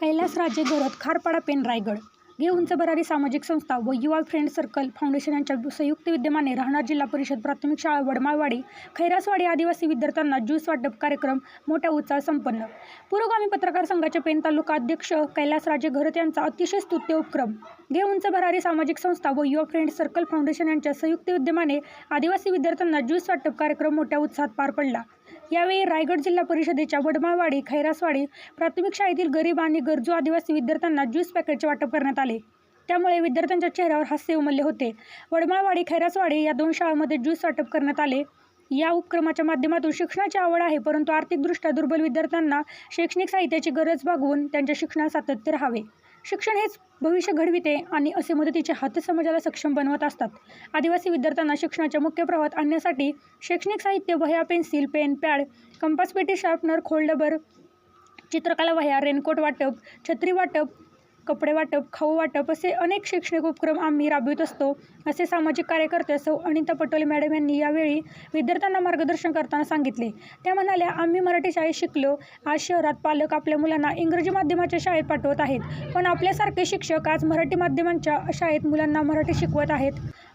Kailasraje गोरत Kharpada pen Raigad. घे उंच भरारी सामाजिक संस्था व युवा फ्रेंड सर्कल फाउंडेशन यांच्या संयुक्त विद्यमाने राहणार जिल्हा परिषद प्राथमिक शाळा वडमाळवाडी खैरासवाडी आदिवासी विद्यार्थ्यांना ज्यूस वाटप कार्यक्रम मोठ्या उत्साहात संपन्न. पुरोगामी पत्रकार संघाचे पेण तालुका अध्यक्ष कैलासराजे घरत यांचा अतिशय स्तुत्य उपक्रम. घे उंच भरारी सामाजिक संस्था व युवा फ्रेंड सर्कल फाउंडेशन यांच्या संयुक्त विद्यमाने आदिवासी विद्यार्थ्यांना ज्यूस वाटप कार्यक्रम मोठ्या उत्साहात पार पडला. यावेळी रायगड जिल्हा परिषदेच्या वडमाळवाडी खैरासवाडी प्राथमिक शाळेतील गरीब आणि गरजू आदिवासी विद्यार्थ्यांना ज्यूस पॅकेटचे वाटप करण्यात आले. त्यामुळे विद्यार्थ्यांच्या चेहऱ्यावर हास्य उमलले होते. वडमाळवाडी खैरासवाडी या दोन शाळांमध्ये ज्यूस वाटप करण्यात आले. या उपक्रमाच्या माध्यमातून शिक्षणाची आवड आहे परंतु आर्थिकदृष्ट्या दुर्बल विद्यार्थ्यांना शैक्षणिक साहित्याची गरज भागवून त्यांच्या शिक्षणात सातत्य राहावे. शिक्षण हेच भविष्य घडविते आणि असे मदतीचे हात समाजाला सक्षम बनवत असतात. आदिवासी विद्यार्थ्यांना शिक्षणाच्या मुख्य प्रवाहात आणण्यासाठी शैक्षणिक साहित्य वह्या पेन्सिल पेन पॅड कंपास पेटी शार्पनर खोल्डबर चित्रकला वह्या रेनकोट वाटप छत्री वाटप कपडे वाटप खाऊ वाटप असे अनेक शैक्षणिक उपक्रम आम्ही राबवित असतो असे सामाजिक कार्यकर्ते सौ अनिता पटोले मॅडम यांनी यावेळी विद्यार्थ्यांना मार्गदर्शन करताना सांगितले. त्या म्हणाल्या आम्ही मराठी शाळेत शिकलो. आज शहरात पालक आपल्या मुलांना इंग्रजी माध्यमाच्या शाळेत पाठवत आहेत. पण आपल्यासारखे शिक्षक आज मराठी माध्यमांच्या शाळेत मुलांना मराठी शिकवत आहेत.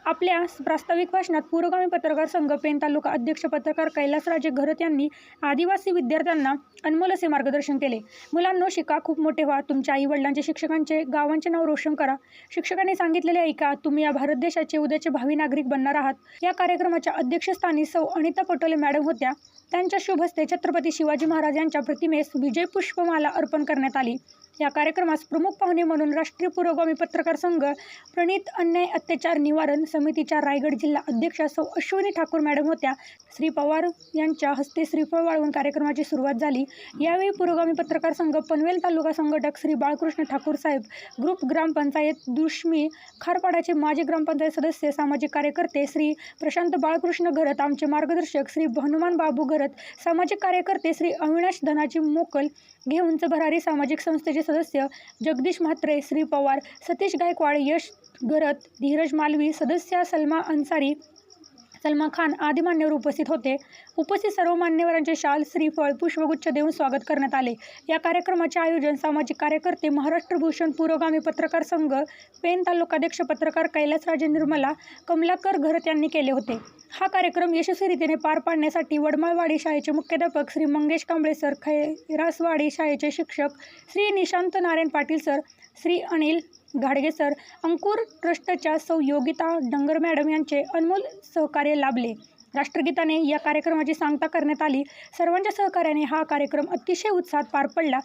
आपल्या प्रास्ताविक भाषणात पुरोगामी पत्रकार संघ पेन तालुका अध्यक्ष पत्रकार कैलासराजे घरत यांनी आदिवासी विद्यार्थ्यांना अनमोल असे मार्गदर्शन केले. मुलांनो शिका खूप मोठे व्हा. तुमच्या आई वडिलांचे शिक्षकांचे गावांचे नाव रोशन करा. शिक्षकांनी सांगितलेले ऐका तुम्ही या भारत देशाचे उद्याचे भावी नागरिक बनणार आहात. या कार्यक्रमाच्या अध्यक्षस्थानी सौ अनिता पटोले मॅडम होत्या. त्यांच्या शुभ हस्ते छत्रपती शिवाजी महाराज यांच्या प्रतिमेस विजय पुष्पमाला अर्पण करण्यात आली. या कार्यक्रमास प्रमुख पाहुणे म्हणून राष्ट्रीय पुरोगामी पत्रकार संघ प्रणित अन्याय अत्याचार निवारण समितीच्या रायगड जिल्हा अध्यक्षा सौ अश्विनी ठाकूर मॅडम होत्या. श्री पवार यांच्या हस्ते श्रीफळ वाळवून कार्यक्रमाची सुरुवात झाली. यावेळी पुरोगामी पत्रकार संघ पनवेल तालुका संघटक श्री बाळकृष्ण ठाकूर साहेब ग्रुप ग्रामपंचायत दुष्मी खारपाडाचे माजी ग्रामपंचायत सदस्य सामाजिक कार्यकर्ते श्री प्रशांत बाळकृष्ण घरत आमचे मार्गदर्शक श्री हनुमान बाबू घरत सामाजिक कार्यकर्ते श्री अविनाश धनाजी मोकल घेऊनच भरारी सामाजिक संस्थेचे सदस्य जगदीश म्हात्रे श्री पवार सतीश गायकवाड यश घरत धीरज मालवी सदस्य सलमा अन्सारी सलमा खान आदी मान्यवर उपस्थित होते. उपस्थित सर्व मान्यवरांचे शाल श्रीफळ पुष्पगुच्छ देऊन स्वागत करण्यात आले. या कार्यक्रमाचे आयोजन सामाजिक कार्यकर्ते महाराष्ट्र भूषण पुरोगामी पत्रकार संघ पेन तालुकाध्यक्ष पत्रकार कैलासराजे निर्मला कमलाकर घरत यांनी केले होते. हा कार्यक्रम यशस्वीरितीने पार पाडण्यासाठी वडमाळवाडी शाळेचे मुख्याध्यापक श्री मंगेश कांबळे सर खैरासवाडी शाळेचे शिक्षक श्री निशांत नारायण पाटील सर श्री अनिल घाडगे सर अंकुर ट्रस्टच्या सौ योगिता डंगर मॅडम यांचे अनमोल सहकार्य लाभले. राष्ट्रगीताने या कार्यक्रमाची सांगता करण्यात आली. सर्वांच्या सहकार्याने हा कार्यक्रम अतिशय उत्साहात पार पडला.